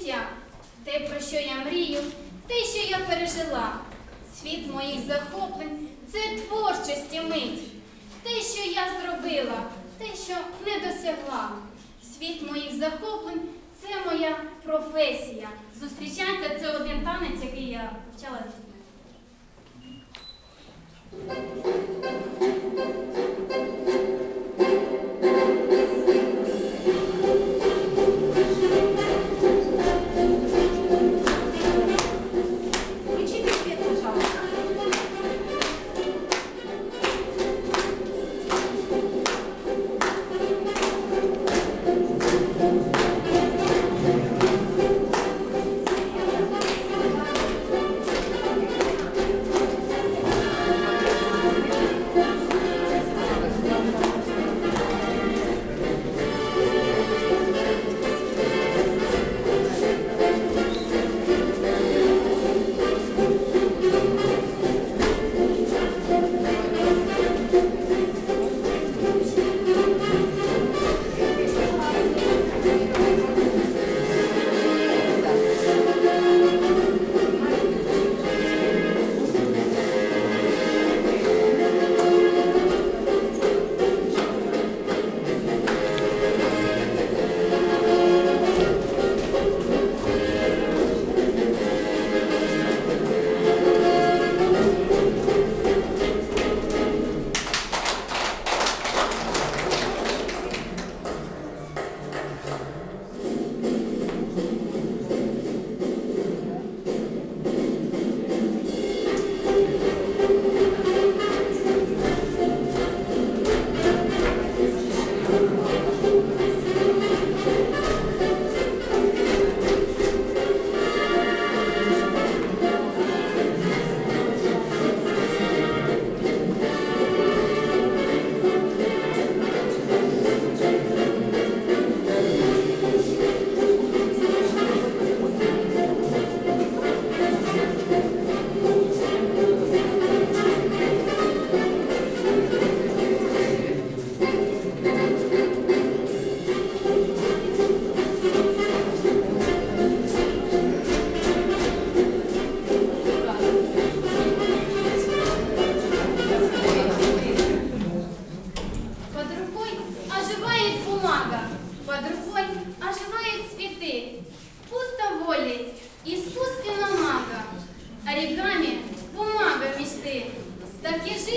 життя, те, про що я мрію, те, що я пережила. Світ моїх захоплень це творчості мить. Те, що я зробила, те, що не досягла. Світ моїх захоплень це моя професія. Зустрічайте,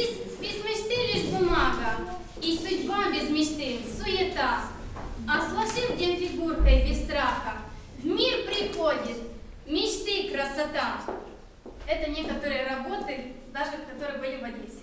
жизнь без мечты лишь бумага. И судьба без мечты суета. А сложив день фигуркой без страха, в мир приходит мечты красота. Это некоторые работы, даже которые были в Одессе.